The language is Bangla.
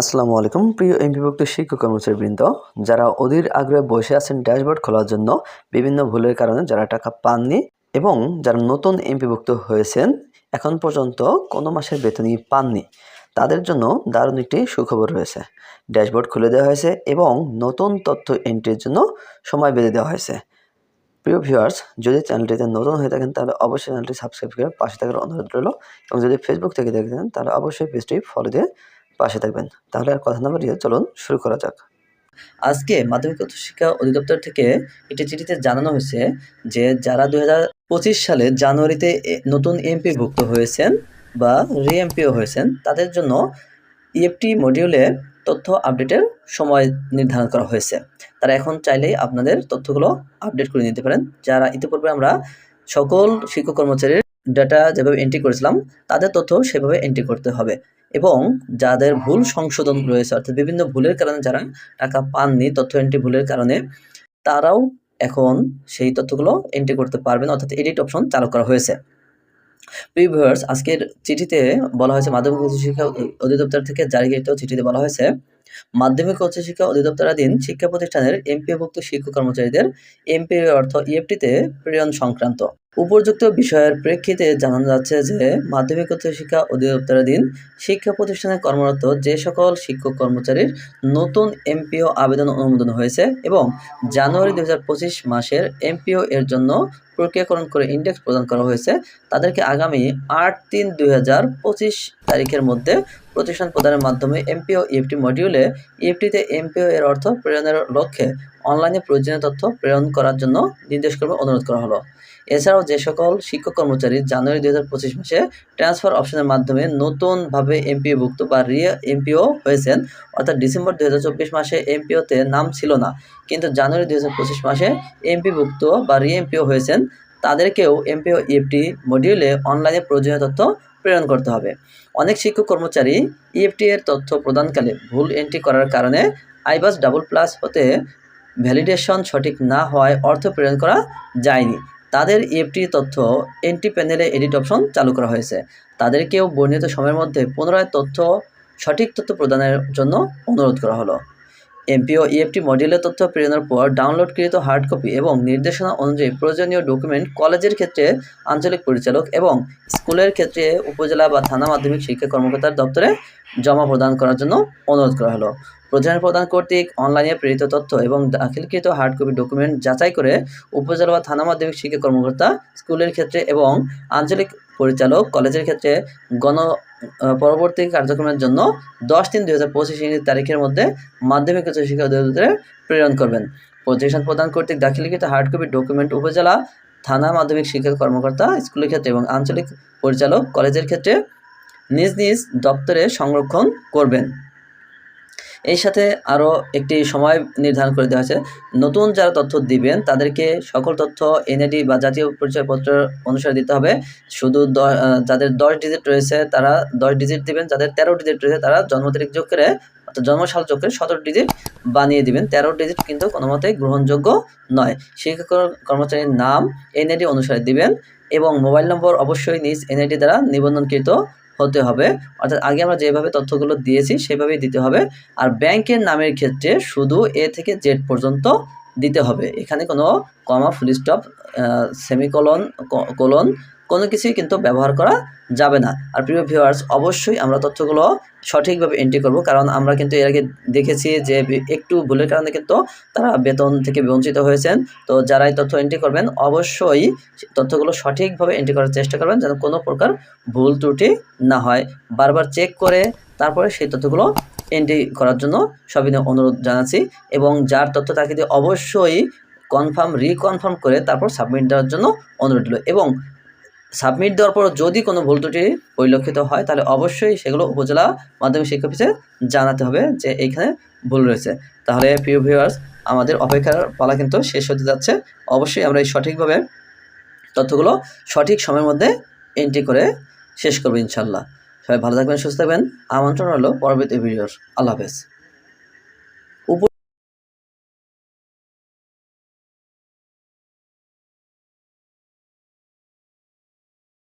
আসসালামু আলাইকুম, প্রিয় এমপিভুক্ত শিক্ষক কর্মচারীবৃন্দ, যারা অধীর আগ্রহে বসে আছেন ড্যাশবোর্ড খোলার জন্য, বিভিন্ন ভুলের কারণে যারা টাকা পাননি এবং যারা নতুন এমপিভুক্ত হয়েছেন, এখন পর্যন্ত কোনো মাসের বেতনই পাননি, তাদের জন্য দারুণ একটি সুখবর রয়েছে। ড্যাশবোর্ড খুলে দেওয়া হয়েছে এবং নতুন তথ্য এন্ট্রির জন্য সময় বেঁধে দেওয়া হয়েছে। প্রিয় ভিউয়ার্স যদি চ্যানেলটিতে নতুন হয়ে থাকেন, তাহলে অবশ্যই চ্যানেলটি সাবস্ক্রাইব করে পাশে থাকার অনুরোধ রইল এবং যদি ফেসবুক থেকে দেখতেন তাহলে অবশ্যই পেজটি ফলো দিয়ে পাশে থাকবেন। তাহলে আর কথা না বাড়িয়ে চলুন শুরু করা যাক। আজকে মাধ্যমিক উচ্চ শিক্ষা অধিদপ্তর থেকে একটি চিঠিতে জানানো হয়েছে যে, যারা দুই সালে জানুয়ারিতে নতুন এমপি ভুক্ত হয়েছেন বা রি এমপিও হয়েছেন, তাদের জন্য ইএফটি মডিউলে তথ্য আপডেটের সময় নির্ধারণ করা হয়েছে। তারা এখন চাইলেই আপনাদের তথ্যগুলো আপডেট করে নিতে পারেন। যারা ইতিপূর্বে আমরা সকল শিক্ষক কর্মচারীর ডাটা যেভাবে এন্ট্রি করেছিলাম, তাদের তথ্য সেভাবে এন্ট্রি করতে হবে। এবং যাদের ভুল সংশোধন রয়েছে, অর্থাৎ বিভিন্ন ভুলের কারণে যারা টাকা পাননি, তথ্য এন্ট্রি ভুলের কারণে, তারাও এখন সেই তথ্যগুলো এন্ট্রি করতে পারবেন, অর্থাৎ এডিট অপশন চালু করা হয়েছে। প্রিভিউয়ার্স আজকের চিঠিতে বলা হয়েছে, মাধ্যমিক উচ্চ শিক্ষা অধিদপ্তর থেকে জারিকৃত চিঠিতে বলা হয়েছে, মাধ্যমিক উচ্চ শিক্ষা অধিদপ্তরাধীন শিক্ষা প্রতিষ্ঠানের এমপিওভুক্ত শিক্ষক কর্মচারীদের এমপিও অর্থ ইএফটিতে প্রেরণ সংক্রান্ত। উপযুক্ত বিষয়ের প্রেক্ষিতে জানানো যাচ্ছে যে, মাধ্যমিক উচ্চ শিক্ষা অধিদপ্তরাধীন শিক্ষা প্রতিষ্ঠানে কর্মরত যে সকল শিক্ষক কর্মচারীর নতুন এমপিও আবেদন অনুমোদন হয়েছে এবং জানুয়ারি দু হাজার পঁচিশ মাসের এমপিও এর জন্য প্রক্রিয়াকরণ করে ইন্ডেক্স প্রদান করা হয়েছে, তাদেরকে আগামী আট তিন দুই তারিখের মধ্যে প্রতিষ্ঠান প্রদানের মাধ্যমে এমপিও ইএফটি মডিউলে ইএফটিতে এমপিও এর অর্থ প্রেরণের লক্ষ্যে অনলাইনে প্রয়োজনীয় তথ্য প্রেরণ করার জন্য নির্দেশ করবে, অনুরোধ করা হলো। এছাড়াও যে সকল শিক্ষক কর্মচারী জানুয়ারি দুই হাজার পঁচিশ মাসে ট্রান্সফার অপশনের মাধ্যমে নতুনভাবে এমপিওভুক্ত বা রিয়ে এমপিও হয়েছেন, অর্থাৎ ডিসেম্বর দুই হাজার চব্বিশ মাসে এমপিওতে নাম ছিল না, কিন্তু জানুয়ারি দুই হাজার পঁচিশ মাসে এমপিভুক্ত বা রি এমপিও হয়েছেন, তাদেরকেও এমপিও ইএফটি মডিউলে অনলাইনে প্রয়োজনীয় তথ্য প্রেরণ করতে হবে। অনেক শিক্ষক কর্মচারী ইএফটি এর তথ্য প্রদানকালে ভুল এন্ট্রি করার কারণে আইবাস ডাবল প্লাস হতে ভ্যালিডেশন সঠিক না হওয়ায় অর্থ প্রেরণ করা যায়নি। তাদের ইএফটি তথ্য এন্ট্রি প্যানেলে এডিট অপশন চালু করা হয়েছে। তাদেরকেও বর্ণিত সময়ের মধ্যে পুনরায় তথ্য সঠিক তথ্য প্রদানের জন্য অনুরোধ করা হলো। এমপিও ইএফটি মডিউলের তথ্য প্রেরণের পর ডাউনলোডকৃত হার্ড কপি এবং নির্দেশনা অনুযায়ী প্রয়োজনীয় ডকুমেন্ট কলেজের ক্ষেত্রে আঞ্চলিক পরিচালক এবং স্কুলের ক্ষেত্রে উপজেলা বা থানা মাধ্যমিক শিক্ষা কর্মকর্তার দপ্তরে জমা প্রদান করার জন্য অনুরোধ করা হলো। প্রধান প্রদান কর্তৃক অনলাইনে প্রেরিত তথ্য এবং দাখিলকৃত হার্ড কপি ডকুমেন্ট যাচাই করে উপজেলা বা থানা মাধ্যমিক শিক্ষা কর্মকর্তা, স্কুলের ক্ষেত্রে এবং আঞ্চলিক পরিচালক কলেজের ক্ষেত্রে গণ পরবর্তী কার্যক্রমের জন্য দশ তিন দুই হাজার পঁচিশ তারিখের মধ্যে মাধ্যমিক উচ্চ শিক্ষা অধিদপ্তরে প্রেরণ করবেন। প্রতিষ্ঠান প্রদান কর্তৃক দাখিলকৃত হার্ড কপি ডকুমেন্ট উপজেলা, থানা মাধ্যমিক শিক্ষা কর্মকর্তা, স্কুলের ক্ষেত্রে এবং আঞ্চলিক পরিচালক কলেজের ক্ষেত্রে নিজ নিজ দপ্তরে সংরক্ষণ করবেন। এই সাথে আরও একটি সময় নির্ধারণ করে দেওয়া হয়েছে। নতুন যারা তথ্য দিবেন, তাদেরকে সকল তথ্য এনআইডি বা জাতীয় পরিচয়পত্র অনুসারে দিতে হবে। শুধু যাদের দশ ডিজিট রয়েছে, তারা দশ ডিজিট দিবেন, যাদের তেরো ডিজিট রয়েছে, তারা জন্ম তারিখ যোগ করে, অর্থাৎ জন্মসাল যোগ করে সতেরো ডিজিট বানিয়ে দিবেন। তেরো ডিজিট কিন্তু কোনো মতেই গ্রহণযোগ্য নয়। শিক্ষক কর্মচারীর নাম এনআইডি অনুসারে দিবেন এবং মোবাইল নম্বর অবশ্যই নিজ এনআইডি দ্বারা নিবন্ধনকৃত হতে হবে। অর্থাৎ আগে আমরা যেভাবে তথ্যগুলো দিয়েছি, সেভাবেই দিতে হবে। আর ব্যাংকের নামের ক্ষেত্রে শুধু এ থেকে জেড পর্যন্ত দিতে হবে। এখানে কোনো comma, full stop semicolon colon কোনো কিছুই কিন্তু ব্যবহার করা যাবে না। আর প্রিয় ভিউয়ার্স অবশ্যই আমরা তথ্যগুলো সঠিকভাবে এন্ট্রি করব, কারণ আমরা কিন্তু এর আগে দেখেছি যে একটু ভুলের কারণে কিন্তু তারা বেতন থেকে বঞ্চিত হয়েছেন। তো যারা এই তথ্য এন্ট্রি করবেন, অবশ্যই তথ্যগুলো সঠিকভাবে এন্ট্রি করার চেষ্টা করবেন, যেন কোনো প্রকার ভুল ত্রুটি না হয়। বারবার চেক করে তারপরে সেই তথ্যগুলো এন্ট্রি করার জন্য সবিনয় অনুরোধ জানাচ্ছি এবং যার তথ্য তাকে দিয়ে অবশ্যই কনফার্ম রিকনফার্ম করে তারপর সাবমিট দেওয়ার জন্য অনুরোধ রইল। এবং সাবমিট দেওয়ার পর যদি কোনো ভুল ত্রুটি পরিলক্ষিত হয়, তাহলে অবশ্যই সেগুলো উপজেলা মাধ্যমিক শিক্ষা অফিসে জানাতে হবে যে এইখানে ভুল রয়েছে। তাহলে প্রিয় ভিউয়ার্স আমাদের অপেক্ষার পালা কিন্তু শেষ হতে যাচ্ছে। অবশ্যই আমরা এই সঠিকভাবে তথ্যগুলো সঠিক সময়ের মধ্যে এন্ট্রি করে শেষ করব ইনশাল্লাহ সবাই ভালো থাকবেন, সুস্থ থাকবেন। আমন্ত্রণ হলো পরবর্তী ভিডিওর আল্লাহ হাফেজ।